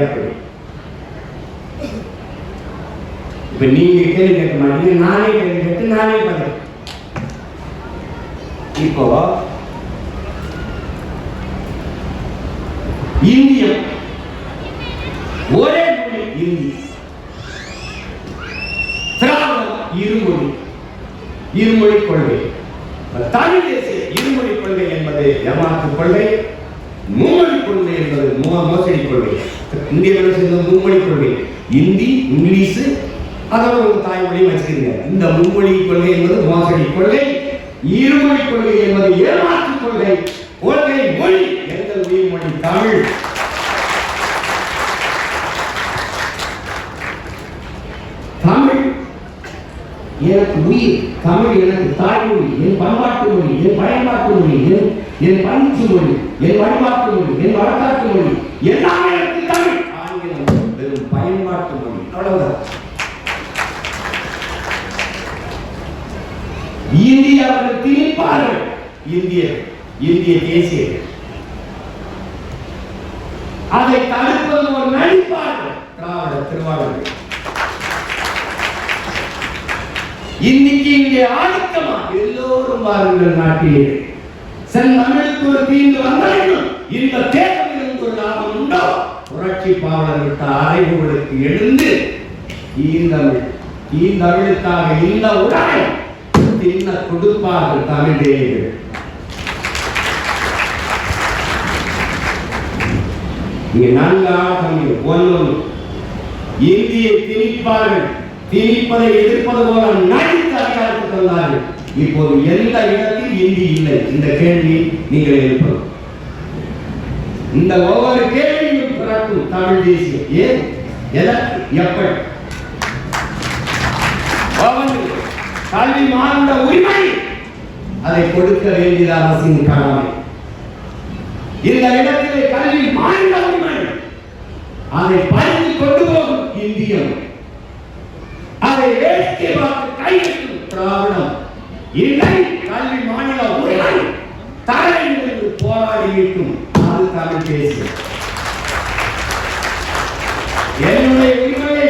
எப்படி இப்ப நீங்க கேள்வி கேட்க மாட்டீங்க நானே கேள்வி கேட்டு நானே பதில். இப்போ இந்தியம் ஒரே மொழி இந்தி. திராவிடம் இருமொழி இருமொழி கொள்கை. தமிழ் தேசிய இருமொழி கொள்கை என்பது ஏமாற்று கொள்கை மும்மொழி கொள்கை என்பது மோசடி கொள்கை இந்திய அரசு மும்மொழி கொள்கை இந்தி இங்கிலீஷ் அதோட ஒரு தாய்மொழி வச்சுக்கிறீங்க இந்த மும்மொழி கொள்கை என்பது மோசடி கொள்கை இருமொழி கொள்கை என்பது ஏமாற்று கொள்கை கொள்கை மொழி எங்கள் உயிர் மொழி தமிழ். எனக்கு உயிர் தமிழ் எனக்கு தாய்மொழி என் பண்பாட்டு மொழி என் பயன்பாட்டு மொழி என் என் பயிற்சி மொழி என் வழிபாட்டு மொழி என் வழக்காட்டு மொழி எல்லாமே எனக்கு தமிழ். ஆங்கிலம் வெறும் பயன்பாட்டு மொழி. அவ்வளவுதான். இந்தியாவில் திணிப்பார்கள் இந்திய இந்திய தேசிய அதை தடுப்பது ஒரு நடிப்பார்கள் திராவிட திருவாரூர் இன்னைக்கு இங்கே ஆதிக்கமா எல்லோரும் வாருங்கள் நாட்டிலே. செந்தமிழுக்கு ஒரு தீங்கு வந்தாலும் இந்த தேர்தலில் ஒரு லாபம் உண்டோ? புரட்சி பாவலர் அறைவுகளுக்கு எழுந்து ஈந்தமிழ் ஈந்தமிழுக்காக இந்த உடனே தின்ன கொடுப்பார்கள் தமிழேகள் இங்கே நான்கா தமிழ் ஒன்று இந்தியை திணிப்பார்கள். திணிப்பதை எதிர்ப்பது போல நடித்து அதிகாரத்துக்கு வந்தார்கள் இப்போது எந்த இடத்தில் இந்தி இல்லை? இந்த கேள்வி நீங்கள் எழுப்பது இந்த ஒவ்வொரு கேள்வியும் பிறக்கும் தமிழ் தேசியம். ஏன்? எதற்கு எப்படி? கல்வி மாறுண்ட உரிமை அதை கொடுக்க வேண்டியது அரசின் கடமை இந்த இடத்திலே கல்வி மாறுண்ட உரிமை. அதை பறித்து கொண்டு போகும் இந்தியம். அதை வேடிக்கை பார்த்து கையெழுத்தும் திராவிடம் இல்லை கல்வி மாநில உரிமை தலையிலிருந்து போராடி இருக்கும். அது தமிழ் பேசு என்னுடைய உரிமையை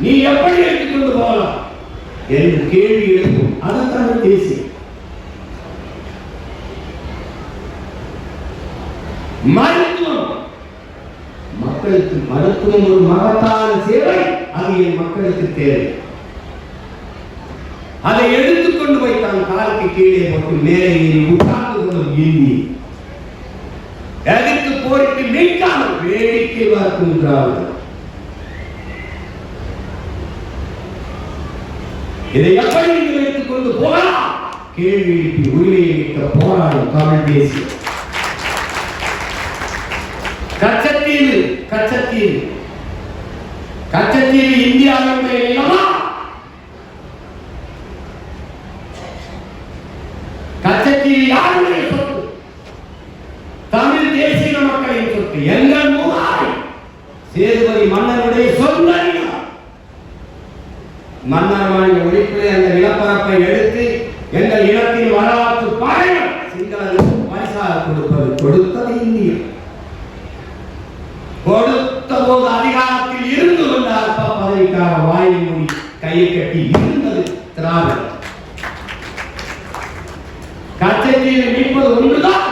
நீ எப்படி எடுத்துக்கொண்டு போகலாம்? என்று கேள்வி எழுப்பும். அது தமிழ் பேசு மருத்துவம். மக்களுக்கு மருத்துவம் ஒரு மகத்தான சேவை. அது என் மக்களுக்கு தேவை. அதை எடுத்துக்கொண்டு போய் தான் காலுக்கு கீழே போட்டு மேலே உட்கார்ந்து கொள்ளும் எண்ணி. எதிர்த்து போரிட்டு நிற்காமல் வேடிக்கை பார்க்கின்றார்கள் இதை எப்படி நீங்கள் எடுத்துக்கொண்டு போகலாம்? கேள்வி எழுப்பி உரிமையை மீட்க போராடும் தமிழ் தேசியம் கச்சத்தீவு கச்சத்தீவு. கச்சத்தீவு இந்தியாவுடைய நிலமா கச்சத்தீவு யாருடைய சொத்து தமிழ் தேசிய மக்களின் சொத்து எங்கள் மூவாய் சேதுபதி மன்னருடைய சொந்த நிலம் மன்னர் வாங்கிய ஒழிப்பிலே அந்த நிலப்பரப்பை எடுத்து எங்கள் இனத்தின் வரலாற்று பயணம் சிங்களர்களுக்கு பரிசாக கொடுப்பது கொடுத்தது இந்தியம் கொடுத்த போது அதிகாரத்தில் இருந்து கொண்ட அல்ப பதவிக்காக வாயை மூடி கையை கட்டி இருந்தது திராவிடம் கச்சத்தீவை மீட்பது ஒன்றுதான்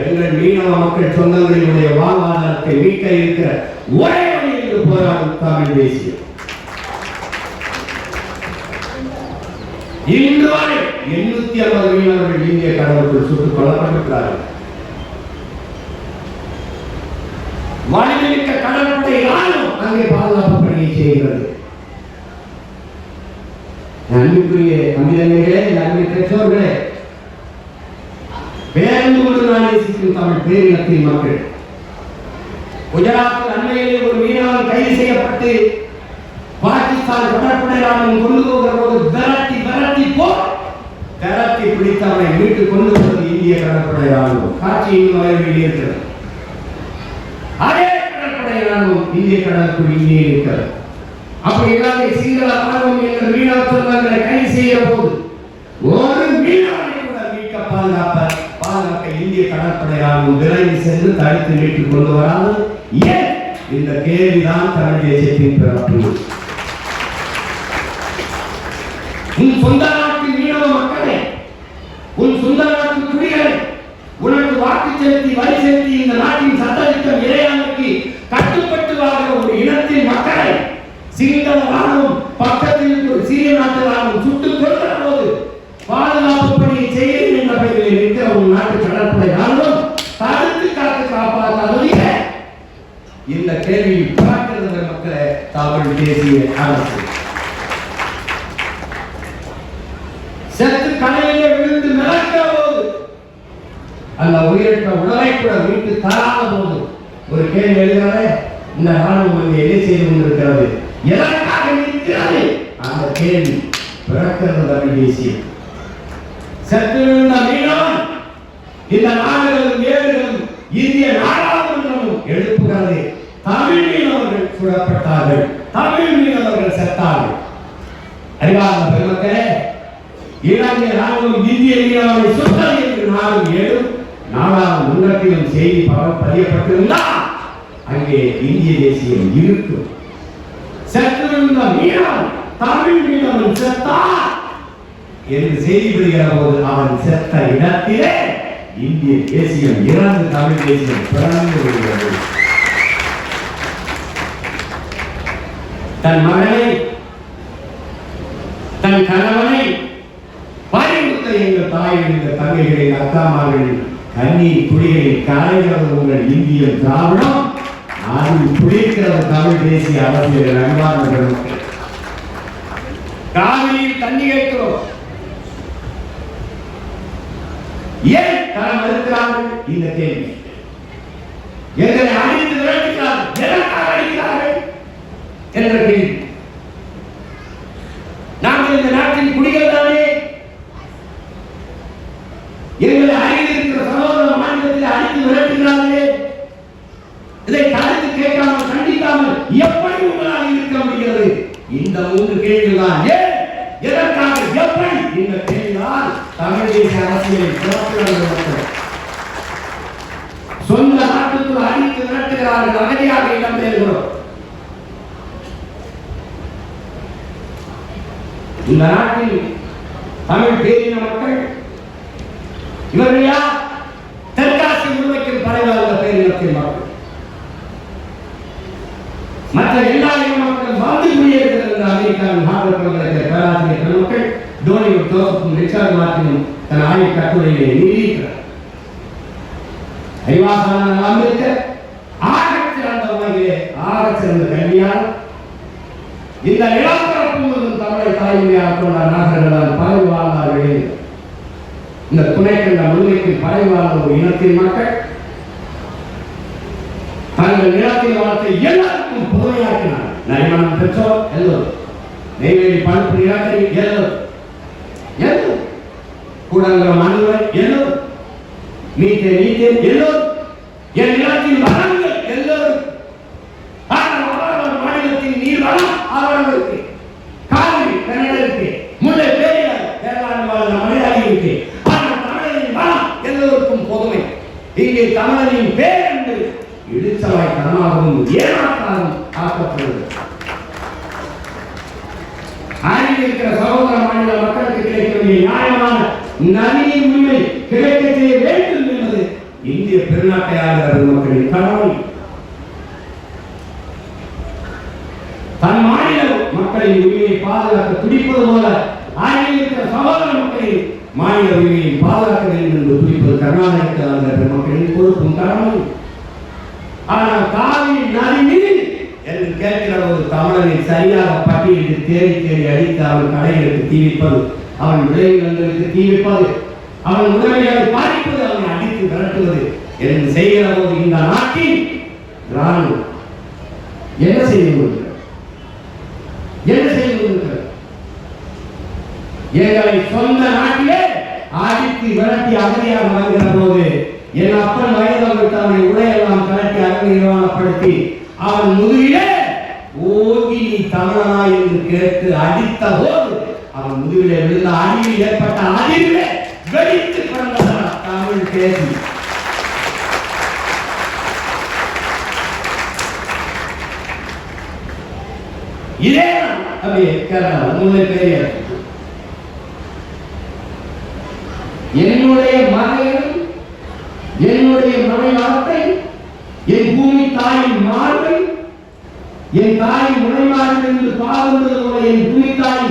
எங்கள் மீனவ மக்கள் சொந்தங்களினுடைய வாழ்வாதாரத்தை மீட்க இருக்கிற ஒரே வழி என்று போராடும் தமிழ் தேசியம். இன்று வரை எண்ணூத்தி ஐம்பது மீனவர்கள் இந்திய கடலுக்குள் சுட்டுக் கொல்லப்பட்டிருக்கிறார்கள். வலிமிக்க கடற்படை யாரும் அங்கே பாதுகாப்பு பணியை செய்கிறது. அன்புக்குரிய அமிதங்களே அன்பு பெற்றோர்களே. பேருந்து கொண்டு நான் நேசிக்கும் தமிழ் பேரினத்தின் மக்கள். குஜராத்தில் அண்மையிலே ஒரு மீனவன் கைது செய்யப்பட்டு பாகிஸ்தான் கடற்படை ராணுவம் கொண்டு போகிற போது விரட்டி விரட்டி போ விரட்டி பிடித்து அவனை மீட்டு கொண்டு வந்தது இந்திய கடற்படை ராணுவம் காட்சி இன்னும் வரைவில் இருக்கிறது. அதே கடற்படை ராணுவம் இந்திய கடலுக்குள் இங்கே இருக்கிறது. அப்படி இல்லாத சிங்கள ராணுவம் என்ற மீனவ செல்வங்களை கைது செய்ய போது ஒரு மீனவனை கூட மீட்க பாதுகாப்ப பாதுகாக்க இந்திய கடற்படை ராணுவம் விரைந்து சென்று தடுத்து மீட்டுக் கொண்டு வராது. ஏன்? இந்த கேள்விதான் தமிழ் தேசியத்தின் பிறப்பு. உன் சொந்த நாட்டு மீனவ மக்களே உன் சொந்த நாட்டு குடிகளே உனக்கு வாக்கு செலுத்தி வரி செலுத்தி இந்த நாட்டின் சட்டத்திட்டம் இறையாண்மைக்கு கட்டுப்பட்டு வாழ்கிற ஒரு இனத்தின் மக்களை சிங்கள ராணுவம் பக்கத்தில் ஒரு சிறிய நாட்டு ராணுவம் சுட்டுக் கொள்கிற போது பாதுகாப்பு பணியை செய்ய என்ற பெயரில் இருக்கிற ஒரு நாட்டு கடற்படை ராணுவம் இந்த கேள்வியில் பார்க்கிறது மக்களை தமிழ் தேசிய அரசு செத்து கடையிலே விழுந்து மிதக்க போது அந்த உயிரற்ற உடலை கூட மீட்டு தராத போது ஒரு கேள்வி எழுதுகிறாரே இந்த ராணுவம் அங்கே எதை செய்து கொண்டிருக்கிறது? எதற்காக நிற்கிறது அந்த கேள்வி பிறக்கிறது தமிழ் தேசியம் செத்து விழுந்த மீனவன் இந்த நாடுகளும் ஏழுகளும் இந்திய நாடாளுமன்றமும் எழுப்புகிறது தமிழ் மீனவர்கள் சுடப்பட்டார்கள் தமிழ் மீனவர்கள் அறிவார்ந்த பெருமக்களே இலங்கை ராணுவம் இந்திய இந்தியாவை சுத்தம் என்று நாளும் ஏழும் நாளாம் முன்னத்திலும் செய்தி பரவ பதியப்பட்டிருந்தால் அங்கே இந்திய தேசியம் இருக்கும். செத்திருந்த மீனவன் தமிழ் மீனவன் செத்தான் என்று செய்தி பெறுகிற போது அவன் செத்த இடத்திலே இந்திய தேசியம் இறந்து தமிழ் தேசியம் பிறந்து வருகிறது தன் மகனை தன் கணவனை பறிமுத்த எங்கள் தாய் இந்த தங்கைகளின் அத்தாமார்கள் கண்ணீர் துளிகளில் கலைகிறது உங்கள் இந்திய திராவிடம். அது துளிக்கிறது தமிழ் தேசிய அரசியல் அன்பார்ந்த காவிரியில் தண்ணி கேட்கிறோம். ஏன் தர மறுக்கிறார்கள்? இந்த கேள்வி. எங்களை அடித்து விரட்டுகிறார்கள் எதற்காக அடிக்கிறார்கள்? என்ற கேள்வி. நாங்கள் இந்த நாட்டின் குடிகள் தானே எங்களை அருகில் இருக்கிற சகோதர மாநிலத்தில் அழித்து விரட்டுகிறார்களே இதை தடுத்து கேட்காமல் கண்டிக்காமல் எப்படி உங்களால் இருக்க முடிகிறது? இந்த மூன்று கேள்விதான் ஏன் எதற்காக எப்படி? இந்த கேள்விதான் தமிழ் தேச அரசியலை சிறப்பு சொந்த நாட்டுக்குள் அழித்து விரட்டுகிறார்கள் அகதியாக இடம்பெறுகிறோம் இந்த நாட்டில் தமிழ் பேரின மக்கள் இவர்கள் யார்? தெற்காசி முழுமைக்கும் தலைவர் பேரினத்தின் மக்கள். மற்ற எல்லா இன மக்கள் வந்து குடியேறுகிற அமெரிக்காவின் ஹார்வர்ட் பல்கலைக்கழக பேராசிரியர் பெருமக்கள் டோனி ஜோசப்பும் ரிச்சர்ட் மார்ட்டினும் தன் ஆய்வு கட்டுரையிலே நிரூபிக்கிறார் அறிவாசான அமெரிக்க ஆகச் சிறந்த உலகிலே ஆகச் சிறந்த கல்வியால் இந்த இடம் முழுவதும் தமிழை தாய்மொழியாக நாகர்களால் பரவி வாழ்ந்தார்களே இந்த துணை கண்ட முழுமைக்கு பரவி வாழ்ந்த ஒரு இனத்தின் மக்கள். தங்கள் நிலத்தின் வளத்தை எல்லாருக்கும் பொதுமையாக்கினார் நரிமணம் பெற்றோர் எல்லோரும். நெய்வேலி பழுப்பு நிலக்கரி எல்லோரும். எல்லோரும். கூடங்கிற மண்ணுவர் எல்லோரும். நீட்டே நீட்டே எல்லோரும். என் நிலத்தின் வளங்கள் எல்லோரும் ஆனால் அவரவர் மாநிலத்தின் நீர் வளம் அவரவருக்கு காவிரி கன்னடருக்கு முல்லை பெரியார் வேளாண் வாழ்ந்த மனிதாகி இருக்கு ஆனால் தமிழரின் வளம் எல்லோருக்கும் பொதுமை இங்கே தமிழரின் பேர் என்று இடிச்சவாய் தனமாகவும் ஏமாற்றாகவும் ஆக்கப்படுகிறது அருகில் இருக்கிற சகோதர மாநில மக்களுக்கு கிடைக்க வேண்டிய நியாயமான நவீன உரிமை கிடைக்க செய்ய வேண்டும் என்பது இந்திய பெருநாட்டை ஆளுகிற பெருமக்களின் கடமை தன் மாநில மக்களின் உரிமையை பாதுகாக்க துடிப்பது போல அருகில் இருக்கிற சகோதர மக்களின் மாநில உரிமையை பாதுகாக்க வேண்டும் என்று குறிப்பது கர்நாடகத்தில் ஆளுகிற பெருமக்களின் பொறுப்பும் கடமை ஆனால் காவி நதிநீர் என்று கேட்கிற ஒரு தமிழனை சரியாக பட்டியலிட்டு தேடி தேடி அடித்து அவன் கடைகளுக்கு தீவிப்பது அவன் விளைநிலங்களுக்கு தீவிப்பது அவன் உடமைகளை பாதிப்பது அவனை அடித்து விரட்டுவது என்று செய்கிற போது இந்த நாட்டின் ராணுவம் என்ன செய்து கொண்டிருக்கிறது என்ன செய்து கொண்டிருக்கிறது எங்களை சொந்த நாட்டிலே அடித்து விரட்டி அகதியாக வருகிற போது என் அப்பன் வயதாக விட்டு அவனை உடையெல்லாம் கலட்டி அகதி நிர்வாணப்படுத்தி அவன் முதுகிலே ஓகி நீ தமிழனா என்று கேட்டு அடித்த போது அவன் முதுகிலே விழுந்த அடியில் ஏற்பட்ட அதிர்விலே வெடித்து பிறந்தவன் தமிழ் பேசி. இதே தான் அப்படியே கேரளா முல்லை பெரியார் என்னுடைய மகனும் என்னுடைய மனைவார்த்தை என் பூமி தாயின் மார்பை என் தாய் முனைமாரிலிருந்து பாவந்தது போல என் பூமி தாய்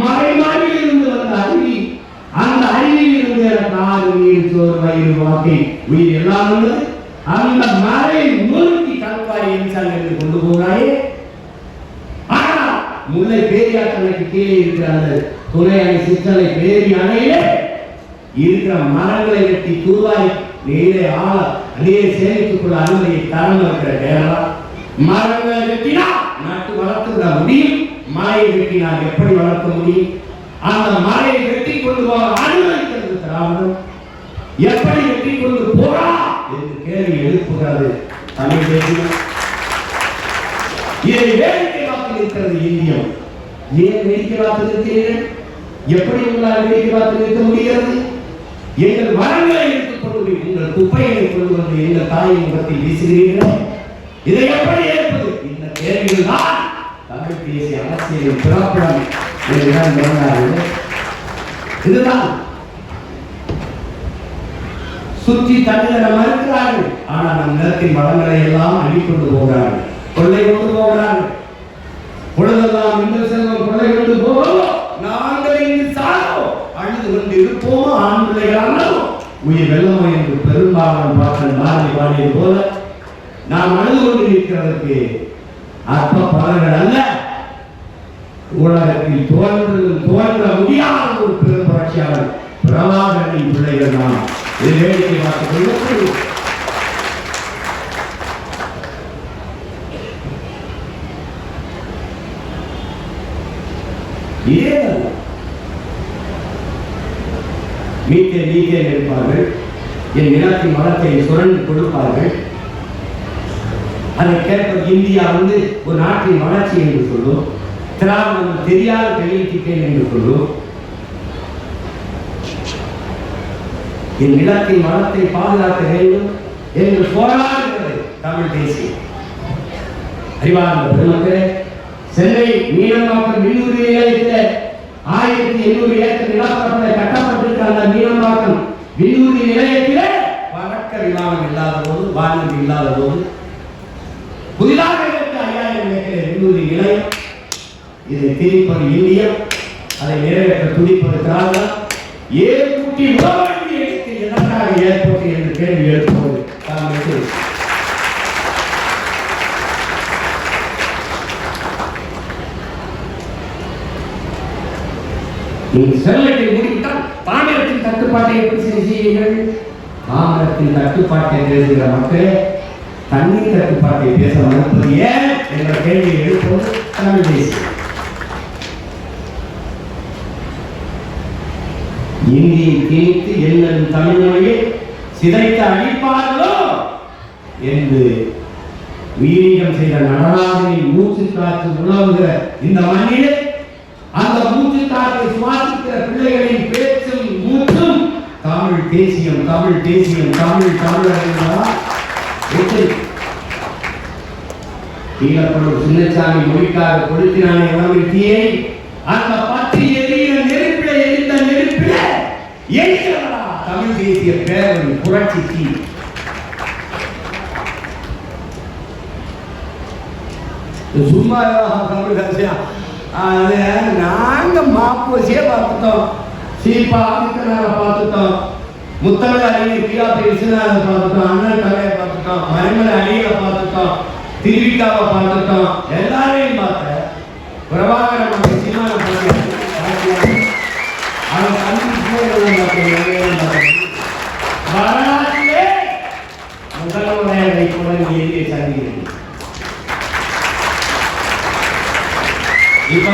மறைமாரிலிருந்து வந்த அருவி அந்த அருவியில் இருந்து எனக்கு ஆறு நீர் சோறு வயிறு வாக்கை உயிர் எல்லாம் வந்தது. அந்த மறை முறுக்கி கல்வாய் எரிச்சாங்க என்று கொண்டு போனாயே. ஆனால் முல்லை பேரியாற்றலைக்கு கீழே இருக்கிற அந்த துணை அணை சிற்றலை பேரி அணையிலே இருக்கிற மரங்களை வெட்டி தூவாய் நீரை ஆள நீரை சேமித்துக் கொள்ள அனுமதியை தரம் இருக்கிற கேரளா. மரங்களை வெட்டினா நட்டு வளர்த்து விட முடியும். மலையை வெட்டினால் எப்படி வளர்க்க முடியும்? அந்த மலையை வெட்டி கொண்டு போக அனுமதிக்கிறது திராவிடம் எப்படி வெட்டி கொண்டு போறா என்று கேள்வி எழுப்புகிறது தமிழ் தேசியம். இதை வேடிக்கை பார்த்து இருக்கிறது இந்தியம். ஏன் வேடிக்கை பார்த்து இருக்கிறீர்கள் எப்படி உங்களால் வேடிக்கை பார்த்து இருக்க முடிகிறது? எங்கள் மரங்களை எடுத்துக் கொண்டு உங்கள் குப்பைகளை கொண்டு வந்து எங்கள் தாயின் முகத்தில் வீசுகிறீர்கள்? இதை எப்படி ஏற்பது? இந்த கேள்விகள் தான் தமிழ் தேசிய அரசியலின் பிறப்பிடம். என்றுதான் சொன்னார்கள். இதுதான். சுற்றி தண்ணீரை மறுக்கிறார்கள். ஆனால் நம் நிலத்தின் வளங்களை எல்லாம் அள்ளிக்கொண்டு போகிறார்கள். கொள்ளை கொண்டு போகிறார்கள். பொழுதெல்லாம் இந்த செல்வம் கொள்ளை கொண்டு போவோம் நாங்கள் கொண்டு இருப்போமோ ஆண் பிள்ளைகளானோ? உயிர் வெள்ளமோ என்று பெரும்பாலான பாக்கள் மாறி பாடியது போல நாம் அழுது கொண்டு இருக்கிறதற்கு அற்ப பலர்கள் அல்ல. உலகத்தில் தோன்று தோன்ற முடியாத ஒரு பெரும் புரட்சியாளர் பிரபாகரனின் பிள்ளைகள் நாம் இது வேடிக்கை பார்த்துக் கொள்ள இதே மீட்டே நீக்கே இருப்பார்கள் என் நிலத்தின் வளத்தை சுரண்டு கொடுப்பார்கள். அதை கேட்ப இந்தியா வந்து ஒரு நாட்டின் வளர்ச்சி என்று சொல்லும். திராவிடம் தெரியாத கையெழுத்திட்டேன் என்று சொல்லும் என் நிலத்தின் வளத்தை பாதுகாக்க வேண்டும் என்று போராடுகிறது தமிழ் தேசியம். அறிவார்ந்த பெருமக்களே சென்னை மீனம்பாக்கம் மின்னூர் நிலையத்தில் ஆயிரத்தி எண்ணூறு ஏக்கர் நிலப்பரப்பில் கட்டப்பட்டிருக்க அந்த மீனம்பாக்கம் மின்னூர் நிலையத்திலே பறக்க விமானம் இல்லாத போது வானதி இல்லாத போது புதிதாக இருக்க ஐயாயிரம் ஏக்கர் மின்னூர் நிலையம். இதை திணிப்பது இந்தியம் அதை நிறைவேற்ற துடிப்பது திராவிடம். ஏழு குட்டி உறவாண்டி எடுத்து எதற்காக ஏற்பட்டு என்று கேள்வி எழுப்புவது காங்கிரஸ் நீங்கள் செல்லத்தை மூடிவிட்டால் தாமிரத்தின் தட்டுப்பாட்டை எப்படி சரி செய்வீர்கள்? தாமிரத்தின் தட்டுப்பாட்டை பேசுகிற மக்கள் தண்ணீர் தட்டுப்பாட்டை பேச மறுப்பது ஏன் என்ற கேள்வியை எழுப்புவது தமிழ் தேசியம். இந்தியை திணித்து எங்கள் தமிழ் சிதைத்து அழிப்பார்களோ என்று வீரியம் செய்த நடராஜனை மூச்சு காற்று உணவுகிற இந்த மண்ணிலே அந்த சுவாசிக்கிற பிள்ளைகளின் பேச்சும் மூச்சும் தமிழ் தேசியம் தமிழ் தேசியம் தமிழ் தமிழர் என்பதா சின்னசாமி மொழிக்காக கொடுத்தினானே உணவில் தீயை அந்த பற்றி எரிகிற நெருப்பில எரிந்த நெருப்பில எரிகிறவரா தமிழ் தேசிய பேரவை புரட்சி தீ. சும்மா தமிழ் கட்சியா அது நாங்கள் மாப்பூசியே பார்த்துட்டோம். சீப்பா ஆதித்தனாரை பார்த்துட்டோம். முத்தமிழ் அறிஞர் பிஆபி விஸ்வநாதன் பார்த்துட்டோம். அண்ணன் தலையை பார்த்துட்டோம். மருமலை அணியை பார்த்துட்டோம். திருவிக்காவை பார்த்துட்டோம். எல்லாரையும் பார்த்தேன் பிரபாகரன் அந்த சினிமாவை அவன் வரலாற்றிலே முதல்வரையை முறையாக இப்ப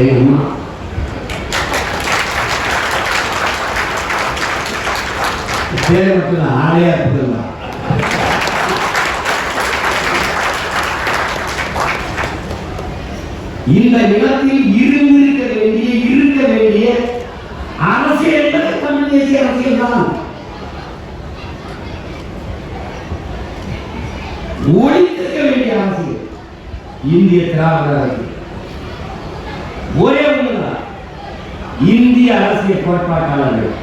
எங்க அம்மா பேர் மட்டும் தான் ஆளையா இருக்குதுல்ல இந்த நிலத்தில் இருந்திருக்க வேண்டிய இருக்க வேண்டிய அரசியல் என்பது தமிழ் தேசிய அரசியல் தான் ஒழித்திருக்க வேண்டிய அரசியல் இந்திய திராவிட ஒரே ஒன்றுதான் இந்திய அரசியல் கோட்பாட்டாளர்கள்.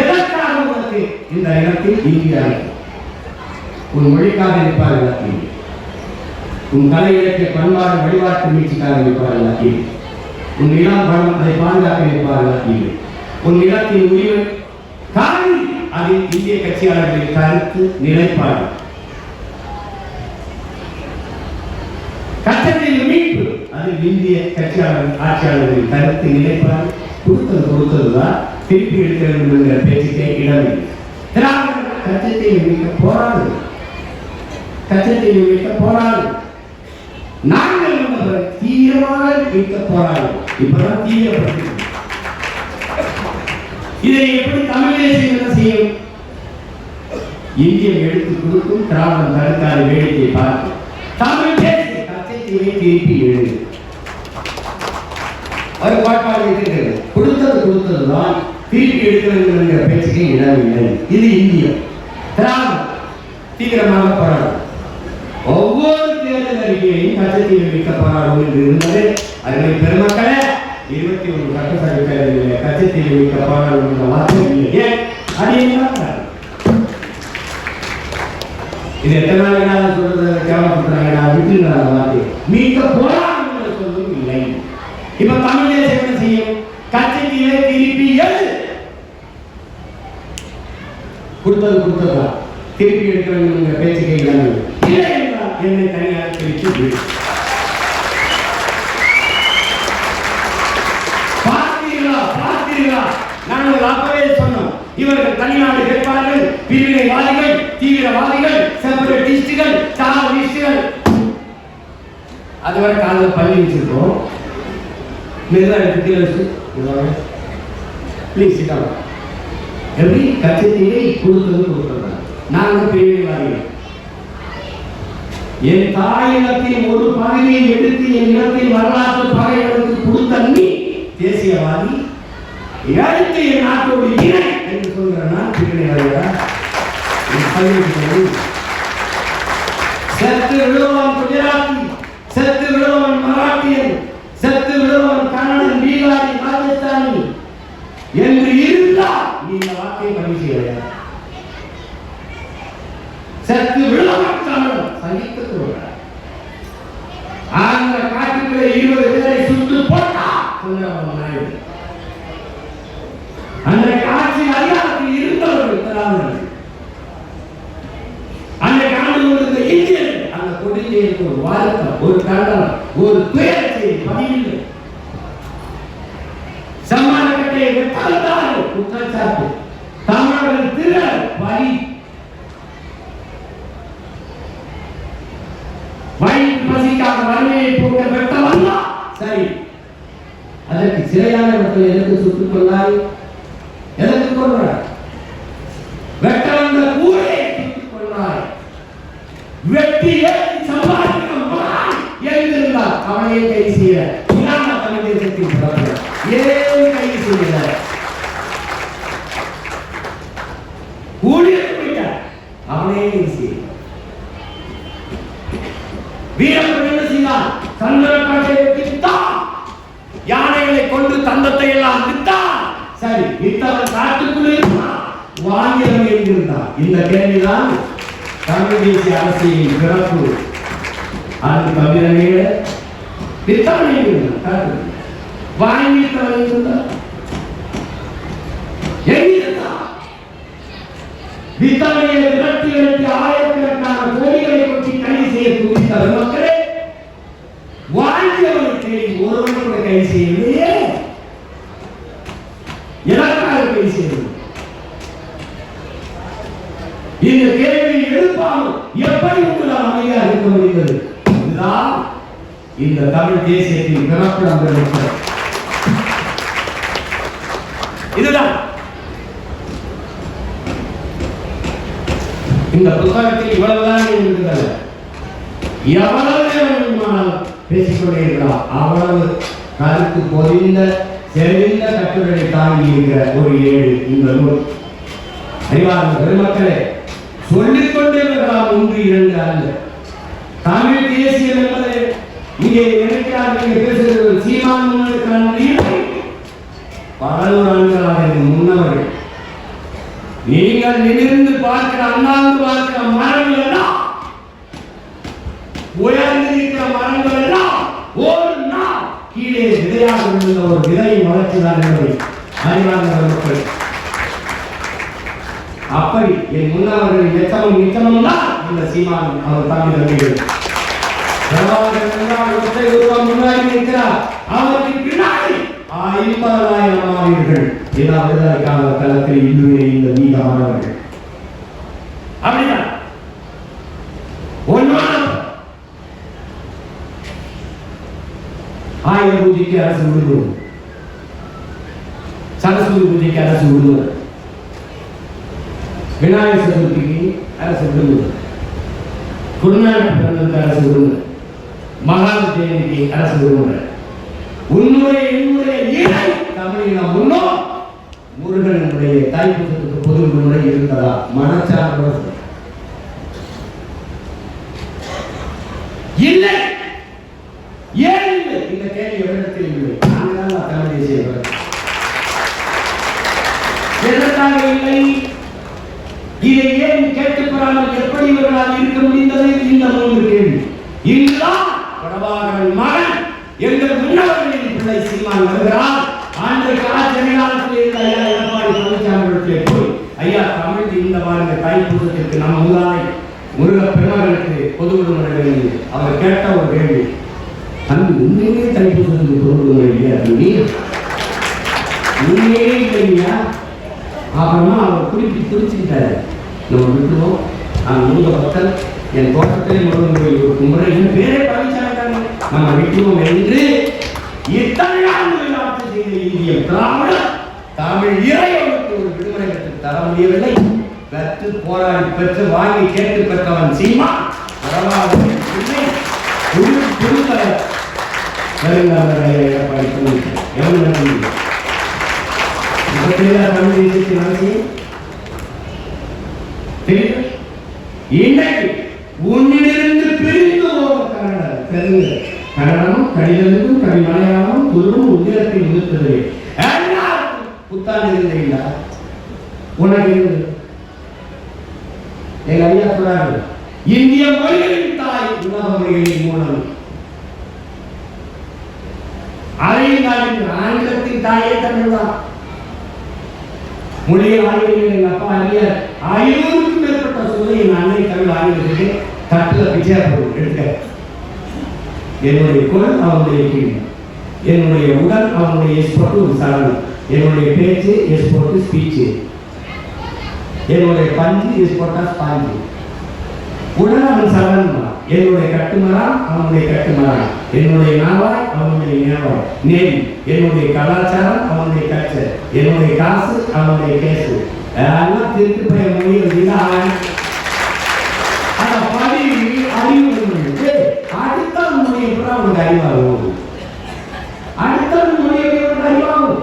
எதற்காக உங்களுக்கு இந்த இடத்தில் இந்திய அரசு உன் மொழிக்காக இருப்பார்கள் அக்கீல் உன் கலை இலக்கிய பண்பாடு வழிபாட்டு மீட்சிக்காக இருப்பார்கள் அக்கீல் உன் நிலம் பணம் அதை பாதுகாக்க இருப்பார்கள் அக்கீல் உன் நிலத்தின் உரிமை காரணம் அது இந்திய கட்சியாளர்களின் கருத்து நிலைப்பாடு. இந்திய கட்சியாளர் ஆட்சியாளர்களின் கருத்து நிலைப்பாடு கொடுத்தது கொடுத்ததுதான் திருப்பி எடுக்க வேண்டும் என்கிற பேச்சுக்கே இடமில்லை. கச்சத்தை மீட்க போராடு. கச்சத்தை மீட்க போராடு. நாங்கள் தீவிரமாக மீட்க போராடும் இப்பதான் தீவிரப்படுத்தி இதை எப்படி தமிழ் தேசியம் செய்யும்? இந்தியம் எடுத்து கொடுக்கும் திராவிடம் தடுக்காத வேடிக்கை பார்த்து தமிழ் பேசி கச்சத்தையே திருப்பி எழுது. அவர் கோட்பாடு இருக்கிறது கொடுத்தது தான் திருப்பி எடுக்கிறது என்கிற பேச்சுக்கு இடமில்லை. இது இந்தியம் திராவிடம் தீவிரமாக போராடும் ஒவ்வொரு தேர்தல் அறிக்கையையும் கட்சத்தில் மிக்க போராடும் என்று இருந்தது. அதனை பெருமக்களே இருபத்தி ஒன்று சட்டசபை தேர்தலில் கட்சத்தில் மிக்க போராடும் என்ற வார்த்தை இல்லையே அது என்ன இது எத்தனை நாள் வேணாலும் சொல்றது? கேவலப்படுத்துறாங்க. நான் விட்டுருந்தேன் அந்த வார்த்தை மீட்க போராடும் என்று சொல்லும் இல்லை. இப்ப தமிழ் தேசம் என்ன செய்யும். கட்சியிலே திருப்பி எழு கொடுத்தது கொடுத்ததா? திருப்பி எடுக்க வேண்டும் என்ற பேச்சுக்கை இல்லாமல் இல்லை என்றால் என்னை தனியாக பிரித்து பார்த்தீர்களா? பார்த்தீர்களா? நாங்கள் அப்பவே சொன்னோம். இவர்கள் தனிநாடு கேட்பார்கள் பிரிவினைவாதிகள் தீவிரவாதிகள் செப்பரேட்டிஸ்டுகள் சாவலிஸ்டுகள் அதுவரை காலையில் பள்ளி வச்சிருக்கோம். மெதுவாக எடுத்து கீழே வச்சு ப்ளீஸ் சிட்டாங்க எப்படி? கச்சத்தீவை கொடுத்தது கொடுத்தது நாங்கள் பிரிவினைவாதிகள் என் தாயினத்தின் ஒரு பகுதியை எடுத்து என் இடத்தில் வரலாற்று பகைகளுக்கு கொடுத்த நீ தேசியவாதி. எடுத்து என் நாட்டோடு இணை என்று சொல்கிற நான் பிரிவினைவாதியா செத்து விழுவன் குஜராத்தி செத்து விழுவன் மராட்டியன் செத்து விழுவன் கன்னடன் பீகாரி ராஜஸ்தானி என்று இருந்தால் நீ இந்த வார்த்தையை பதிவு செய்ய செத்து விழமாட்டாலும் சகித்துக் கொள்கிறார். ஆந்திர காட்டுக்குள்ளே இருபது பேரை சுட்டு போட்டா சந்திரபாபு நாயுடு. அன்றைக்கு ஆட்சி அதிகாரத்தில் இருந்தவர்கள் திராவிடர்கள் அன்றைக்கு ஆண்டு கொண்டிருந்த இந்தியர்கள் அந்த கொடிஞ்செயலுக்கு ஒரு வாழ்த்தம் ஒரு கண்டனம் ஒரு பேர் குற்றச்சாட்டு. தமிழர்கள் திரள் வரி. வயிற்று பசிக்காத வறுமையை போக்க வெட்டவல்ல? சரி. அதற்கு சிறையான இடத்தில் எதற்கு சுட்டுக் கொள்ளாய் எதற்கு கொள்றாய் வெட்ட வந்த ஊரை சுட்டுக் கொள்றாய் வெட்டி ஏற்றி சம்பாதிக்க மகன் எழுந்திருந்தார் அவனையே கைது செய்ய இராம தமிழ் தேசத்தின் பிரதமர் ஏன் கைது செய்யல ஊழியர் போயிட்டார் அவனையே கைது செய்ய வீரப்பன் என்ன செய்தான் சந்திரகாட்சியை வித்தான் யானைகளை கொண்டு தந்தத்தை எல்லாம் வித்தான் சரி வித்தவன் காட்டுக்குள்ள இருந்தான் வாங்கியவன் எங்கிருந்தான் இந்த கேள்விதான் தமிழ் தேசிய அரசியலின் பிறப்பு அது கவிரனையே வித்தவன் எங்கிருந்தான் காட்டு வாங்கித்தவன் எங்கிருந்தான் விரட்டி விரட்டி ஆயிரக்கணக்கான கோடிகளை கொட்டி கைது செய்ய மக்களே கூட கைது செய்யவில்லையே. எதற்காக கைது இந்த கேள்வியை எழுப்பாமல் எப்படி உங்களால் அமைதியாக இருக்க முடிந்தது? இதுதான் இந்த தமிழ் தேசியத்தின் பிறப்பு அந்த இதுதான். இந்த புத்தகத்தில் இவ்வளவுதான் இருக்கிறது எவ்வளவு நேரம் பேசிக்கொண்டே இருக்கலாம் அவ்வளவு கருத்து பொதிந்த செறிந்த கட்டுரை தாங்கி இருக்கிற ஒரு ஏழு இந்த நூல். அறிவார்ந்த பெருமக்களே சொல்லிக் கொண்டே ஒன்று இரண்டு அல்ல தமிழ் தேசியம் என்பது இங்கே நினைக்கிறார் நீங்க பேசுகிறது சீமான் முன்னெடுக்கிறார் இல்லை முன்னவர்கள். நீங்கள் நிமிர்ந்து பார்க்கிற அண்ணாந்து பார்க்கிற மரங்கள் எல்லாம் உயர்ந்திருக்கிற மரங்கள் எல்லாம் ஒரு நாள் கீழே விதையாக ஒரு விதையை வளர்ச்சிதான் என்பதை அறிவார்ந்த மக்கள். அப்படி என் முன்னவர்கள் எச்சமும் நிச்சமும் தான் இந்த சீமான் அவர் தாண்டி தம்பிகள் பிரபாகரன் என்றால் ஒற்றை உருவம் முன்னாடி நிற்கிறார் அவருக்கு பின்னாடி ஐம்பதாயிரம் மாணவர்கள் எல்லா விடுதலைக்கான களத்தில் இன்னுமே இந்த பூஜைக்கு அரசு சரஸ்வதி பூஜைக்கு அரசு விநாயகர் சதுர்த்திக்கு அரசு விடுதலை குருநாயக பிறந்ததுக்கு அரசு விடுதலை மகான் ஜெயந்திக்கு அரசு விரும்புகிறார் உன்னுடைய என்னுடைய ஈழை தமிழின முன்னோ முருகனுடைய தாய் புத்தகத்துக்கு பொது முறை இருந்ததா? மனச்சார்பு இல்லை. ஏன் இல்லை? இந்த கேள்வி எவ்விடத்தில் இல்லை? நாங்கள் தான் தமிழ் தேசிய எதற்காக இல்லை? இதை ஏன் கேட்டுப் எப்படி இவர்களால் இருக்க முடிந்தது? இந்த மூன்று கேள்வி. இங்குதான் பிரபாகரன் மகன் எங்கள் முன்னவர்களின் பிள்ளை சீமான் வருகிறார். ஆண்டுக்கு ஆச்சரியாளத்தில் இருந்த ஐயா எடப்பாடி பழனிசாமியிடத்திலே போய் ஐயா தமிழ் இந்த பாருங்க தைப்பூசத்திற்கு நம்ம முதலாளி முருக பெருமகளுக்கு பொது விடுமுறை அவர் கேட்ட ஒரு கேள்வி தம்பி உண்மையிலே தைப்பூசத்துக்கு பொது விடுமுறை இல்லையா? தம்பி உண்மையே இல்லையா? அப்புறமா அவர் குறிப்பி குறிச்சுக்கிட்டாரு நம்ம விட்டுவோம் நான் முருக பக்தன். என் தோட்டத்திலே முருகன் கோயில் ஒரு கும்பரை என் பேரே பழனிசாமி நம்ம விட்டுருவோம் என்று இத்தனை ஆண்டுகள் செய்த இந்திய திராவிட தமிழ் இறைவனுக்கு ஒரு விடுமுறை பெற்று தர முடியவில்லை. பெற்று போராடி பெற்று வாங்கி கேட்டு பெற்றவன் சீமா வரலாறு இன்னைக்கு உன்னிலிருந்து பிரிந்து தெலுங்கு. கன்னடமும் கடிதமும் கவி மலையாளமும் துருவும் உத்திரத்தில் இருந்தது புத்தாண்டு இருந்தீங்களா உனக்கு இருந்தது எங்க ஐயா சொல்றாரு இந்திய மொழிகளின் தாய் உலக மொழிகளின் மூலம் அதையும் தாண்டி ஆங்கிலத்தின் தாயே தமிழ் தான் மொழியை ஆய்வுகள் எங்கள் அப்பா அறிய ஐநூறுக்கும் மேற்பட்ட சொல்லை என் அன்னை தமிழ் ஆய்வுகளுக்கு தட்டுல பிச்சையா போடும் எடுக்க என்னுடைய குரல் அவனுடைய கீழ். என்னுடைய உடல் அவனுடைய எஸ்போர்ட் ஒரு சடங்கு என்னுடைய பேச்சு எஸ்போர்ட் ஸ்பீச்சு என்னுடைய பஞ்சு எஸ்போர்ட்டா ஸ்பாஞ்சு உடல் அவன் சடங்கு என்னுடைய கட்டுமரா அவனுடைய கட்டுமரா என்னுடைய நாவாய் அவனுடைய நேவாய் நேவி என்னுடைய கலாச்சாரம் அவனுடைய கல்ச்சர் என்னுடைய காசு அவனுடைய கேசு. எல்லாம் திருட்டு போய் மொழிகள் எப்படி அறிவாகும் அடுத்த மொழி அறிவாகும்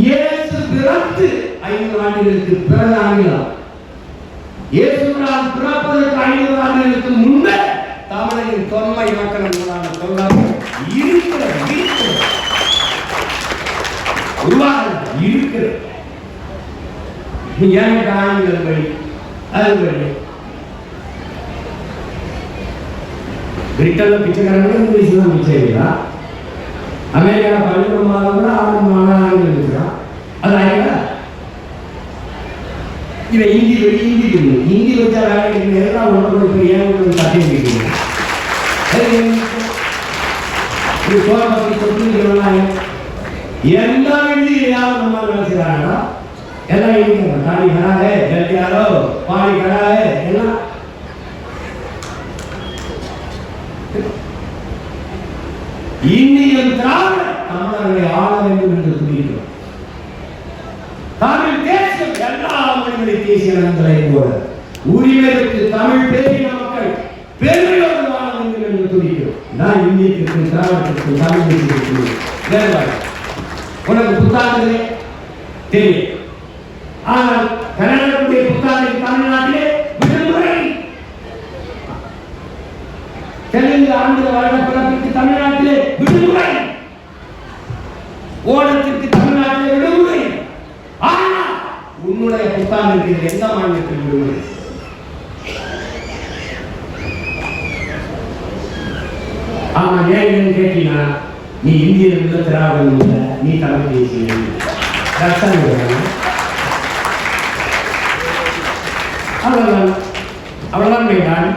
இயேசு பிறந்து ஐந்து ஆண்டுகளுக்கு பிறகு ஆங்கிலம் இயேசுவினால் பிறப்பதற்கு ஐநூறு ஆண்டுகளுக்கு முன்பே தமிழரின் தொன்மை மக்களுக்கான தொல்லாமல் இருக்கிற இருக்கிற ஏன் ஆங்கிலம் வழி அது வழி பிரிட்டன்ல பிச்சைக்காரங்க இங்கிலீஷ் தான் பிச்சைங்களா அமெரிக்காவில் பள்ளிக்கூடம் மாதம் ஆறு மாணவர்கள் இருக்கிறான் அது இவன் ஹிந்தி வெளி ஹிந்தி தெரியும் ஹிந்தி வச்சா வேலை எல்லாம் ஒன்று போய் ஏன் உங்களுக்கு சத்தியம் கேட்குறீங்க இது சோழ பற்றி எல்லா இந்தியாவும் நம்ம வேலை செய்கிறாங்கன்னா எல்லாம் இந்தியா தாடி கடாலே ஜல்தியாரோ பாடி கடாலே எல்லாம் இந்தியன் திராவிட தமிழர்களை ஆள வேண்டும் என்று துணிக்கிறோம் தமிழ் தேசியம் எல்லா மொழிகளை தேசிய நண்பரை போல உரிமைக்கு தமிழ் பேசின மக்கள் பெருமையோடு வாழ வேண்டும் என்று துடிக்கிறோம் நான் இந்தியத்திற்கு திராவிடத்திற்கு தமிழ் தமிழகத்திற்கும் வேறுபாடு உனக்கு புத்தாண்டுகளே? தெரியும். ஆனால் கனடாவுடைய புத்தாண்டு தமிழ்நாட்டிலே விடுமுறை. தெலுங்கு ஆண்டு வருட பிறப்பிற்கு தமிழ்நாட்டிலே விடுமுறை. ஓணத்திற்கு தமிழ்நாட்டில் விடுமுறை. ஆனால் உன்னுடைய புத்தாண்டு எந்த மாநிலத்தில் விடுமுறை? ஆமா ஏன் கேட்டீங்கன்னா நீ இந்தியன் இல்லை திராவிடம் இல்லை நீ தமிழ் தேசிய அவ்வளவுதான். அவ்வளவுதான் மேடான்